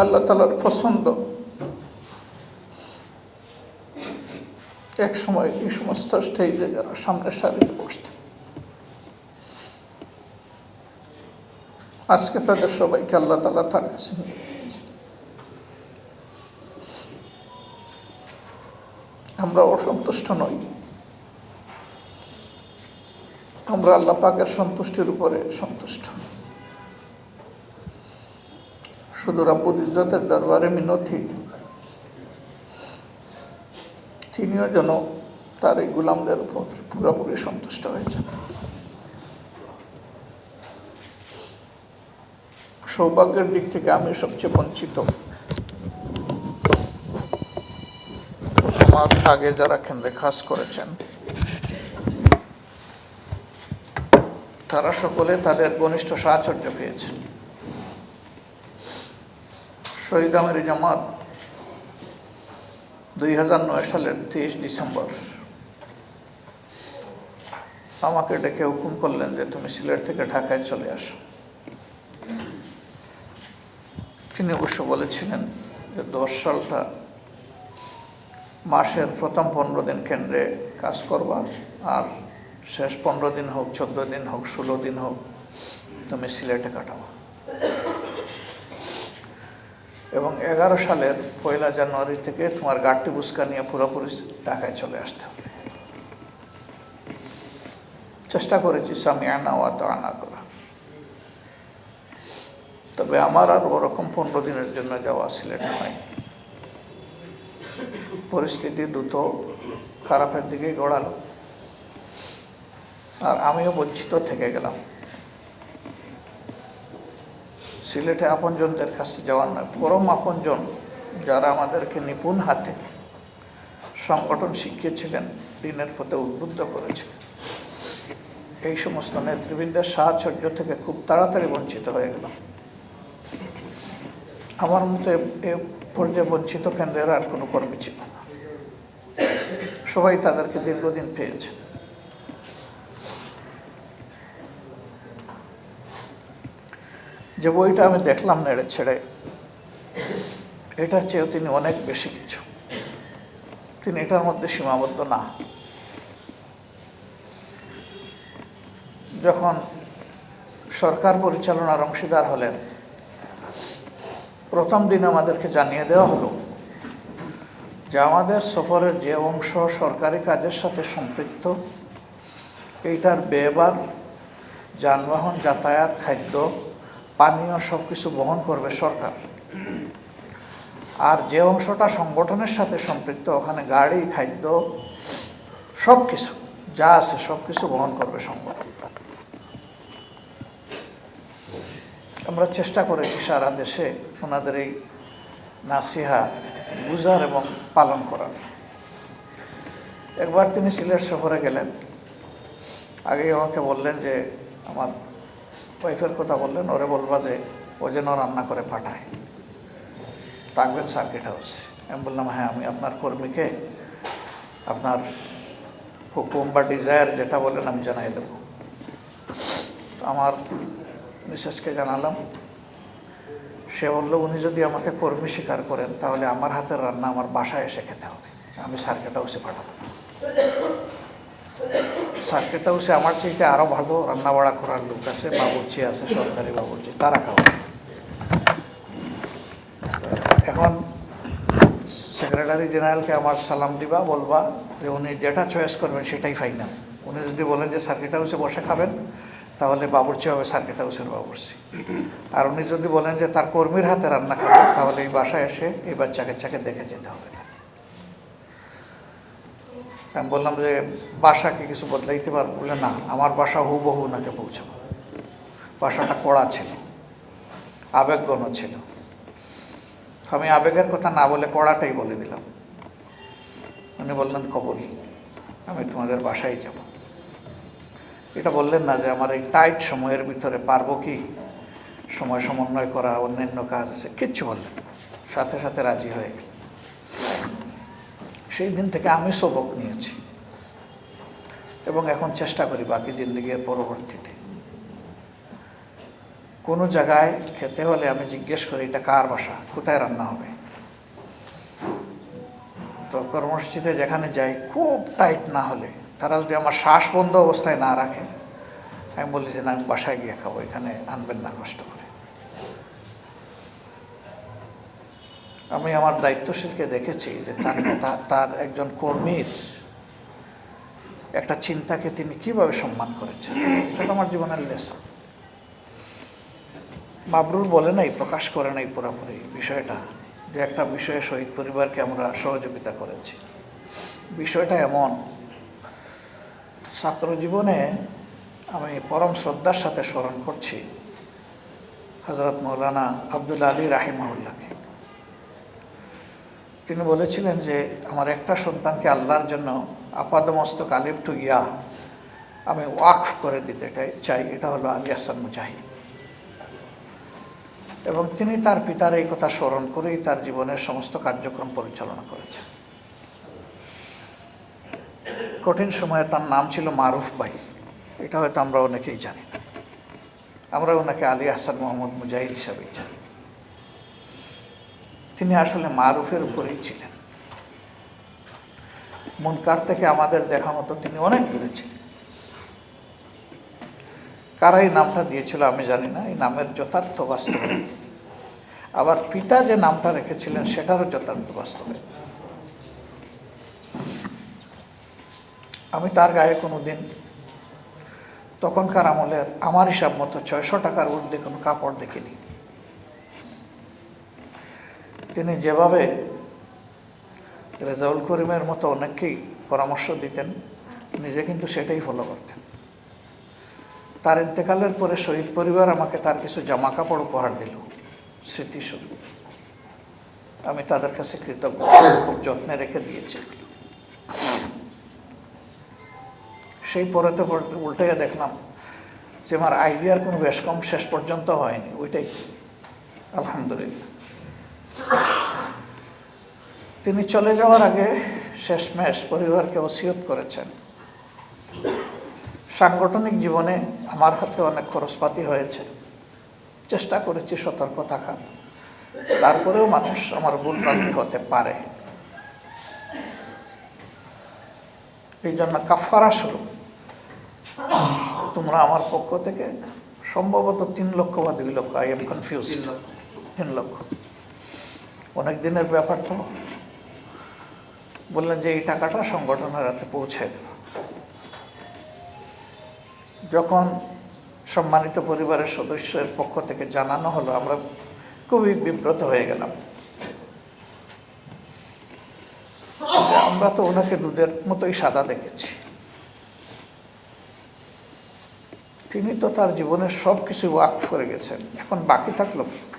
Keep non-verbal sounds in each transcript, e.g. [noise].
আল্লাহ তালার পছন্দ। এক সময় এই সমস্ত স্টেজে যারা সামনের সারিতে বসতেন আজকে তাদের সবাইকে আল্লাহ তালা তার কাছে নিয়ে আমরা অসন্তুষ্ট নই। আমরা আল্লাহ পাকের সন্তুষ্টির উপরে সন্তুষ্ট। শুধু রাব্বুল ইজ্জতের দরবারে মিনতি তিনিও যেন তার এই গুলামদের উপর পুরোপুরি সন্তুষ্ট হয়েছেন। সৌভাগ্যের দিক থেকে আমি সবচেয়ে বঞ্চিত। আমার আগে যারা কেন্দ্রে খাস করেছেন, তারা সকলে তাদের ঘনিষ্ঠ সাহচর্য পেয়েছেন। শহীদ জামাত দুই হাজার নয় সালের তেইশ ডিসেম্বর। আমাকে ডেকে হুকুম করলেন যে তুমি সিলেট থেকে ঢাকায় চলে আসো। তিনি অবশ্য বলেছিলেন যে দশ সালটা মাসের প্রথম পনেরো দিন কেন্দ্রে কাজ করবা আর শেষ পনেরো দিন হোক, চোদ্দ দিন হোক, ষোলো দিন হোক তুমি সিলেটে কাটাবা। এবং এগারো সালের পয়লা জানুয়ারি থেকে তোমার গাড়টি বুস্কা নিয়ে পুরোপুরি ঢাকায় চলে আসতে হবে। চেষ্টা করেছি স্বামী আনা ওয়াত আনা করা। তবে আমার আর ওরকম পনেরো দিনের জন্য যাওয়া সিলেট হয় পরিস্থিতি দ্রুত খারাপের দিকে গড়ালো। আর আমিও বঞ্চিত থেকে গেলাম। সিলেটে আপনজনদের কাছে যাওয়ার নয়, পরম আপনজন যারা আমাদেরকে নিপুণ হাতে সংগঠন শিখিয়েছিলেন, দিনের পথে উদ্বুদ্ধ করেছিলেন। এই সমস্ত নেতৃবৃন্দের সাহচর্য থেকে খুব তাড়াতাড়ি বঞ্চিত হয়ে গেল আমার মতে এ পর্যায়ে বঞ্চিত কেন্দ্রের আর কোনো কর্মী ছিল না। সবাই তাদেরকে দীর্ঘদিন পেয়েছে। যে বইটা আমি দেখলাম নেড়ে ছেড়ে, এটার চেয়েও তিনি অনেক বেশি কিছু। তিনি এটার মধ্যে সীমাবদ্ধ না। যখন সরকার পরিচালনার অংশীদার হলেন, প্রথম দিন আমাদেরকে জানিয়ে দেওয়া হলো যে আমাদের সফরের যে অংশ সরকারি কাজের সাথে সম্পৃক্ত, এইটার ব্যয়বার যানবাহন যাতায়াত, খাদ্য পানীয় সব কিছু বহন করবে সরকার। আর যে অংশটা সংগঠনের সাথে সম্পৃক্ত, ওখানে গাড়ি, খাদ্য সব কিছু যা আছে সব কিছু বহন করবে সংগঠন। আমরা চেষ্টা করেছি সারা দেশে ওনাদের এই নাসিহা বুঝার এবং পালন করার। একবার তিনি সিলেট সফরে গেলেন। আগেই আমাকে বললেন যে, আমার ওয়াইফের কথা বললেন, ওরে বলবা যে ও যেন রান্না করে পাঠায়। থাকবেন সার্কিট হাউস আমি বললাম হ্যাঁ আমি আপনার কর্মীকে আপনার হুকুম বা ডিজায়ার যেটা বলেন আমি জানাই দেব। আমার মিসেসকে জানালাম। সে বলল, উনি যদি আমাকে কর্মী স্বীকার করেন, তাহলে আমার হাতের রান্না আমার বাসায় এসে খেতে হবে। আমি সার্কিট হাউসে পাঠাবো। সার্কিট হাউসে আমার চাইতে আরও ভালো রান্না বাড়া করার লোক আছে, বাবুর্চি আছে, সরকারি বাবুর্চি, তারা খাওয়া এখন সেক্রেটারি জেনারেলকে আমার সালাম দিবা, বলবা যে উনি যেটা চয়েস করবেন সেটাই ফাইনাল উনি যদি বলেন যে সার্কিট হাউসে বসে খাবেন, তাহলে বাবুর্চি হবে সার্কিট হাউসের বাবুর্চি। আর উনি যদি বলেন যে তার কর্মীর হাতে রান্না খাবেন তাহলে এই বাসায় এসে এই বাচ্চাকে চাকে দেখে যেতে হবে। আমি বললাম যে, বাসাকে কিছু বদলাইতে পারব? বলে না, আমার বাসা হুবহু ওনাকে পৌঁছাবো। বাসাটা কড়া ছিল আবেগগণ ছিল। আমি আবেগের কথা না বলে কড়াটাই বলে দিলাম। উনি বললেন, কবল, আমি তোমাদের বাসায় যাব। এটা বললেন না যে, আমার এই টাইট সময়ের ভিতরে পারব কি? সময় সমন্বয় করা, অন্যান্য কাজ আছে। কিচ্ছু বললেন সাথে সাথে রাজি হয়ে গেল। সেই দিন থেকে আমি সবক নিয়েছি। এবং এখন চেষ্টা করি বাকি জিন্দগির পরবর্তীতে। কোনো জায়গায় খেতে হলে আমি জিজ্ঞেস করি, এটা কার বাসা? কোথায় রান্না হবে? তো কর্মসূচিতে যেখানে যাই, খুব টাইট না হলে, তারা যদি আমার শ্বাস বন্ধ অবস্থায় না রাখে, আমি বলি যে, না, আমি বাসায় গিয়ে খাব, এখানে আনবেন না, কষ্ট করে। আমি আমার দায়িত্বশীলকে দেখেছি যে তার [clears throat] তার একজন কর্মীর একটা চিন্তাকে তিনি কীভাবে সম্মান করেছেন? এটা আমার জীবনের লেসন মাবরুর বলে নাই প্রকাশ করে নাই পুরোপুরি বিষয়টা যে একটা বিষয়ে শহীদ পরিবারকে আমরা সহযোগিতা করেছি। বিষয়টা এমন ছাত্র জীবনে আমি পরম শ্রদ্ধার সাথে স্মরণ করছি হজরত মৌলানা আবদুল্লা আলী রাহিমাহুল্লাহকে। তিনি বলেছিলেন যে, আমার একটা সন্তানকে আল্লাহর জন্য আপাদমস্তক আলিফ টু ইয়া আমি ওয়াকফ করে দিতে চাই- এটা হলো আলী হাসান মুজাহিদ। এবং তিনি তার পিতার এই কথা স্মরণ করেই তার জীবনের সমস্ত কার্যক্রম পরিচালনা করেছেন। কঠিন সময়ে তার নাম ছিল মারুফ ভাই। এটা হয়তো আমরা অনেকেই জানি। আমরা ওনাকে আলী হাসান মোহাম্মদ মুজাহিদ হিসাবেই জানি। তিনি আসলে মারুফের উপরেই ছিলেন। মুনকার থেকে আমাদের দেখা মতো তিনি অনেক দূরে ছিলেন। কারা এই নামটা দিয়েছিল আমি জানি না, এই নামের যথার্থ বাস্তবায়ন আবার পিতা যে নামটা রেখেছিলেন সেটারও যথার্থ বাস্তবায়ন আমি তার গায়ে কোনো দিন তখনকার আমলের আমার হিসাব মতো ছয়শো টাকার ঊর্ধ্বে কোনো কাপড় দেখিনি। তিনি যেভাবে রেজাউল করিমের মতো অনেককেই পরামর্শ দিতেন, নিজে কিন্তু সেটাই ফলো করতেন। তার ইন্তেকালের পরে শহীদ পরিবার আমাকে তার কিছু জামা কাপড় উপহার দিল স্মৃতিস্বরূপ আমি তাদের কাছে কৃতজ্ঞ, খুব যত্নে রেখে দিয়েছি। সেই পরেতে পরেতে উল্টে দেখলাম যে আমার আইডিয়ার কোনো বেশ কম শেষ পর্যন্ত হয়নি, ওইটাই। আলহামদুলিল্লাহ। তিনি চলে যাওয়ার আগে শেষমেশ পরিবারকে ওসিয়ত করেছেন। সাংগঠনিক জীবনে আমার হাতে অনেক খরচপাতি হয়েছে। চেষ্টা করেছি সতর্ক থাকার। তারপরেও মানুষ আমার ভুল হতে পারে। এই জন্য কাফারা স্বরূপ তোমরা আমার পক্ষ থেকে সম্ভবত তিন লক্ষ বা দুই লক্ষ আই এম কনফিউজ তিন লক্ষ। অনেক দিনের ব্যাপার তো। বললেন যে, এই টাকাটা সংগঠনের হাতে পৌঁছে যখন সম্মানিত পরিবারের সদস্যের পক্ষ থেকে জানানো হলো, আমরা খুবই বিব্রত হয়ে গেলাম। আমরা তো ওনাকে দুধের মতোই সাদা দেখেছি। তিনি তো তার জীবনের সব কিছু ওয়াক করে গেছেন। এখন বাকি থাকল কি?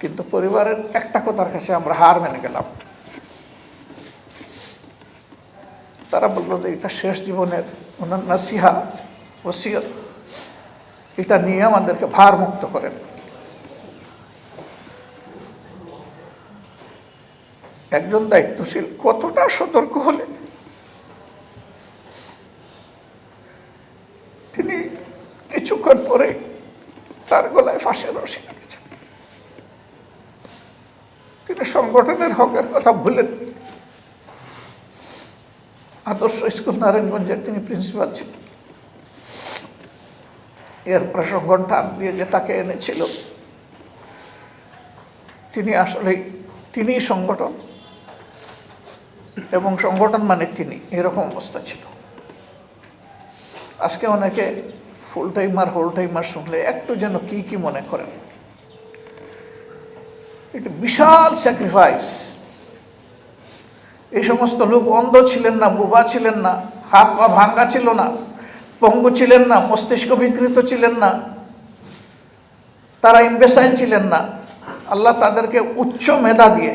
কিন্তু পরিবারের একটা কথার কাছে আমরা হার মেনে গেলাম। তারা বলল যে এটা শেষ জীবনের ওনার নাসিহা, ওসিয়ত। এটা নিয়ে আমাদেরকে ভার মুক্ত করেন। একজন দায়িত্বশীল কতটা সতর্ক হলে? তিনি কিছুক্ষণ পরে তার গলায় ফাঁসের রশি লেগেছেন সংগঠনের হকের কথা ভুলেন। আদর্শ স্কুল নারায়ণগঞ্জের তিনি প্রিন্সিপাল ছিলেন। এরপরে সংগঠন টান দিয়ে যে তাকে এনেছিল, তিনি আসলে তিনিই সংগঠন এবং সংগঠন মানে তিনি, এরকম অবস্থা ছিল। আজকে অনেকে ফুল টাইমার হোল টাইমার শুনলে একটু যেন কি কি মনে করেন। এটা বিশাল স্যাক্রিফাইস এই সমস্ত লোক অন্ধ ছিলেন না, বোবা ছিলেন না, হাত পা ভাঙ্গা ছিল না, পঙ্গু ছিলেন না, মস্তিষ্ক বিকৃত ছিলেন না, তারা ইনভেসাইল ছিলেন না। আল্লাহ তাদেরকে উচ্চ মেধা দিয়ে,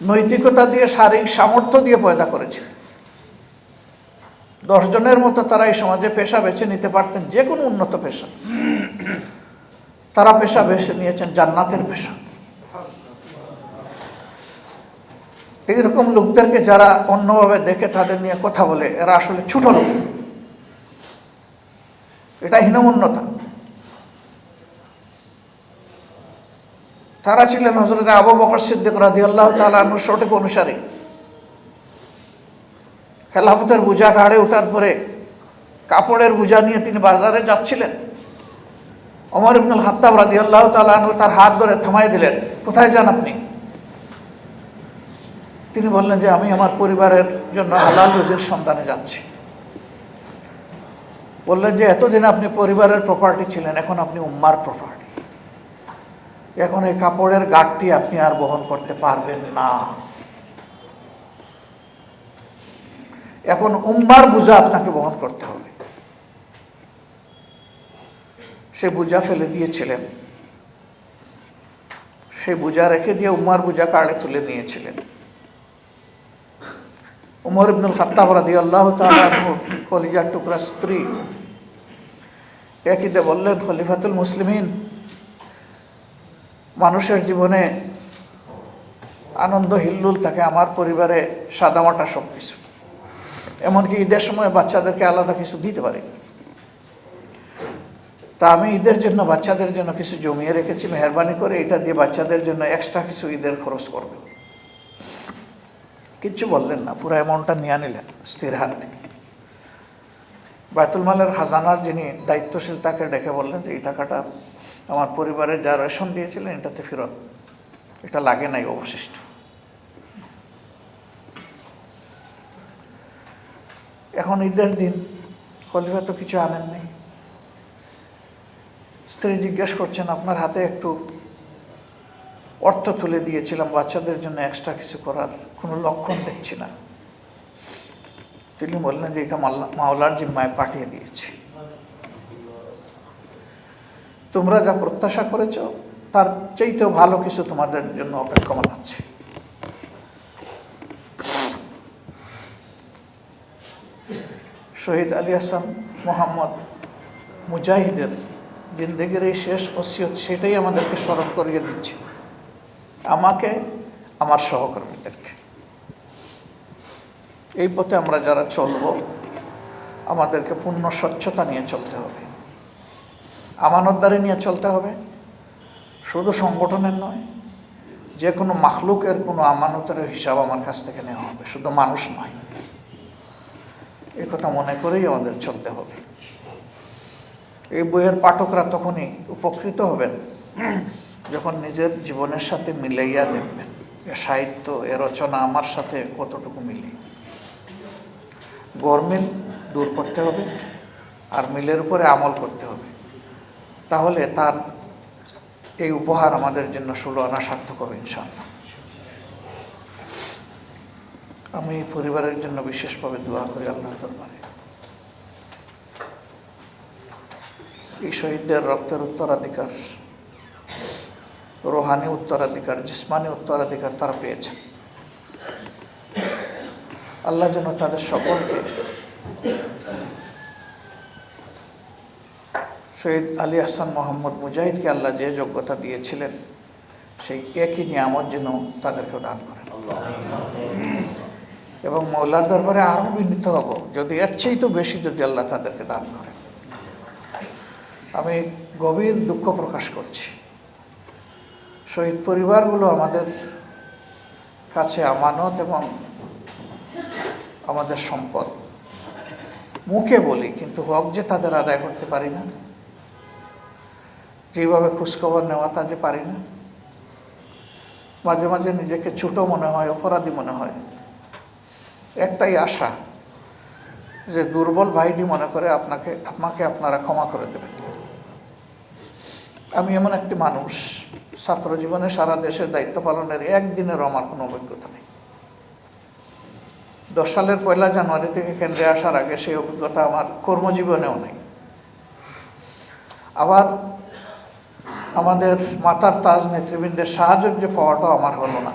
নৈতিকতা দিয়ে, শারীরিক সামর্থ্য দিয়ে পয়দা করেছিলেন দশজনের মতো তারা এই সমাজে পেশা বেছে নিতে পারতেন, যে কোনো উন্নত পেশা। তারা পেশা বেছে নিয়েছেন জান্নাতের পেশা। এইরকম লোকদেরকে যারা অন্যভাবে দেখে তাদের নিয়ে কথা বলে, এরা আসলে ছোট লোক। এটা হীনমন্যতা। তারা ছিলেন হজরত আবু বকর সিদ্দিক রাজি আল্লাহ তালুর সঠিক অনুসারে। খেলাফতের বোঝা ঘাড়ে ওঠার পরে কাপড়ের বোঝা নিয়ে তিনি বাজারে যাচ্ছিলেন। অমর ইবনুল হাত্তাব রাজি আল্লাহ তালু তার হাত ধরে থামাই দিলেন, কোথায় যান আপনি? তিনি বললেন যে আমি আমার পরিবারের জন্য হালাল রুজির সন্ধানে যাচ্ছি। বললেন যে এতদিন আপনি পরিবারের প্রপার্টি ছিলেন, এখন আপনি উম্মার প্রপার্টি এখন এই কাপড়ের গাঠটি আপনি আর বহন করতে পারবেন না। এখন উম্মার বোঝা আপনাকে বহন করতে হবে। সে বোঝা ফেলে দিয়েছিলেন। সে বোঝা রেখে দিয়ে উম্মার বোঝা কাড়ে তুলে নিয়েছিলেন। উমর ইবনুল খাত্তাব রাদি আল্লাহ কলিজার টুকরা স্ত্রী। একইতে বললেন, খলিফাতুল মুসলিমিন, মানুষের জীবনে আনন্দ হিল্লুল থাকে, আমার পরিবারে সাদামাটা সব কিছু এমনকি ঈদের সময় বাচ্চাদেরকে আলাদা কিছু দিতে পারি। তা আমি ঈদের জন্য বাচ্চাদের জন্য কিছু জমিয়ে রেখেছি, মেহরবানি করে, এটা দিয়ে বাচ্চাদের জন্য এক্সট্রা কিছু ঈদের খরচ করবেন কিচ্ছু বললেন না, পুরো অ্যামাউন্টটা নিয়ে নিলেন স্থির হাত থেকে। বায়তুল মালের খাজানার যিনি দায়িত্বশীল, তাকে ডেকে বললেন যে, এই টাকাটা আমার পরিবারে যা রেশন দিয়েছিলেন, এটাতে ফেরত। এটা লাগে নাই অবশিষ্ট। এখন ঈদের দিন, খলিফা তো কিছু আনেন নাই স্ত্রী জিজ্ঞেস করছেন, আপনার হাতে একটু অর্থ তুলে দিয়েছিলাম বাচ্চাদের জন্য এক্সট্রা কিছু করার। কোনো লক্ষণ দেখছি না। তিনি বললেন যে এটা মাওলার জিম্মায় পাঠিয়ে দিয়েছি। তোমরা যা প্রত্যাশা করেছ, তার চাইতেও ভালো কিছু তোমাদের জন্য অপেক্ষমান আছে। শহীদ আলী হাসান মোহাম্মদ মুজাহিদের জিন্দগির এই শেষ ওসিয়ত, সেটাই আমাদেরকে স্মরণ করিয়ে দিচ্ছে। আমাকে, আমার সহকর্মীদেরকে। এই পথে আমরা যারা চলব, আমাদেরকে পূর্ণ স্বচ্ছতা নিয়ে চলতে হবে। আমানতদারি নিয়ে চলতে হবে। শুধু সংগঠনের নয়, যে কোনো মাখলুকের কোনো আমানতের হিসাব আমার কাছ থেকে নেওয়া হবে, শুধু মানুষ নয়। এ কথা মনে করেই আমাদের চলতে হবে। এই বইয়ের পাঠকরা তখনই উপকৃত হবেন। যখন নিজের জীবনের সাথে মিলাইয়া দেখবেন, এ সাহিত্য, এ রচনা আমার সাথে কতটুকু মিলে? গরমিল দূর করতে হবে আর মিলের উপরে আমল করতে হবে। তাহলে তার এই উপহার আমাদের জন্য ষোলো আনা সার্থক হবে ইনশাল্লাহ আমি পরিবারের জন্য বিশেষভাবে দোয়া করি আল্লাহ দরবারে। এই শহীদদের রক্তের উত্তরাধিকার রোহানি উত্তরাধিকার, জিসমানি উত্তরাধিকার তারা পেয়েছে। আল্লাহ যেন তাদের সকলকে শহীদ আলী হাসান মোহাম্মদ মুজাহিদকে আল্লাহ যে যোগ্যতা দিয়েছিলেন, সেই একই নিয়ামত যেন তাদেরকেও দান করেন। এবং মৌলার দরবারে আরও বিনীত হব, যদি এর চেয়ে তো বেশি যদি আল্লাহ তাদেরকে দান করেন। আমি গভীর দুঃখ প্রকাশ করছি। শহীদ পরিবারগুলো আমাদের কাছে আমানত এবং আমাদের সম্পদ। মুখে বলি, কিন্তু হক যে তাদের আদায় করতে পারি না। যেভাবে খোঁজখবর নেওয়া তা যে পারি না। মাঝে মাঝে নিজেকে ছোটো মনে হয়, অপরাধী মনে হয়। একটাই আশা যে দুর্বল ভাইটি মনে করে আপনাকে আপনাকে আপনারা ক্ষমা করে দেবেন। আমি এমন একটি মানুষ ছাত্র জীবনে সারা দেশের দায়িত্ব পালনের একদিনের আমার কোনো অভিজ্ঞতা নেই। দশ সালের পয়লা জানুয়ারি থেকে কেন্দ্রে আসার আগে সেই অভিজ্ঞতা আমার কর্মজীবনেও নেই। আবার আমাদের মাতার তাজ নেতৃবৃন্দের সাহায্য পাওয়াটাও আমার হলো না।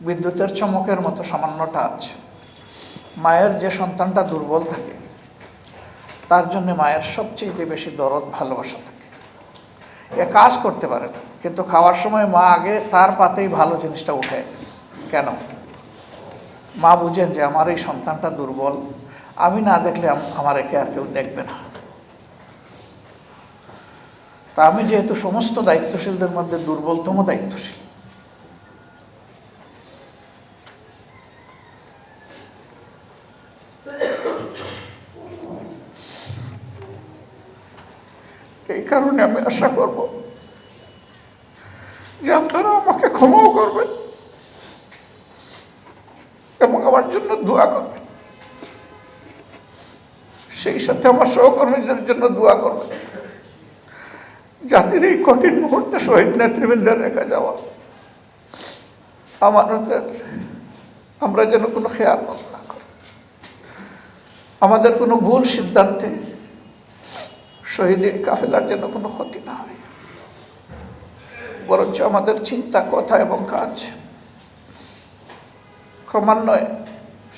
বিদ্যুতের চমকের মতো সামান্যটা আছে মায়ের যে সন্তানটা দুর্বল থাকে, তার জন্য মায়ের সবচেয়ে বেশি দরদ ভালোবাসা থাকে। এ কাজ করতে পারে না। কিন্তু খাওয়ার সময় মা আগে তার পাতেই ভালো জিনিসটা উঠে। কেন? মা বুঝেন যে আমার এই সন্তানটা দুর্বল। আমি না দেখলে আমার একে আর কেউ দেখবে না। তা আমি যেহেতু সমস্ত দায়িত্বশীলদের মধ্যে দুর্বলতম দায়িত্বশীল আমার জন্য দোয়া করবেন। সেই সাথে আমার সহকর্মীদের জন্য দোয়া করবেন। জাতির এই কঠিন মুহূর্তে শহীদ নেতৃবৃন্দের রেখে যাওয়া। আমানতের আমরা যেন কোনো খেয়াল না করি। আমাদের কোনো ভুল সিদ্ধান্তে শহীদ এই কাফেলার যেন কোনো ক্ষতি না হয়। বরঞ্চ আমাদের চিন্তা, কথা এবং কাজ ক্রমান্বয়ে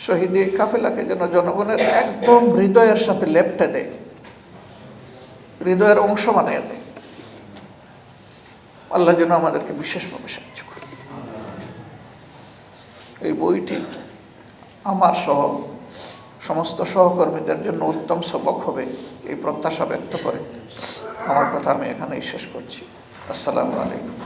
শহীদ কাফেলাকে যেন জনগণের একদম হৃদয়ের সাথে লেপটে দেয়, হৃদয়ের অংশ বানিয়ে দেয়। আল্লাহ যেন আমাদেরকে বিশেষভাবে সাহায্য করে এই বইটি আমার সহ সমস্ত সহকর্মীদের জন্য উত্তম সবক হবে এই প্রত্যাশা ব্যক্ত করে। আমার কথা আমি এখানেই শেষ করছি। আসসালামু আলাইকুম।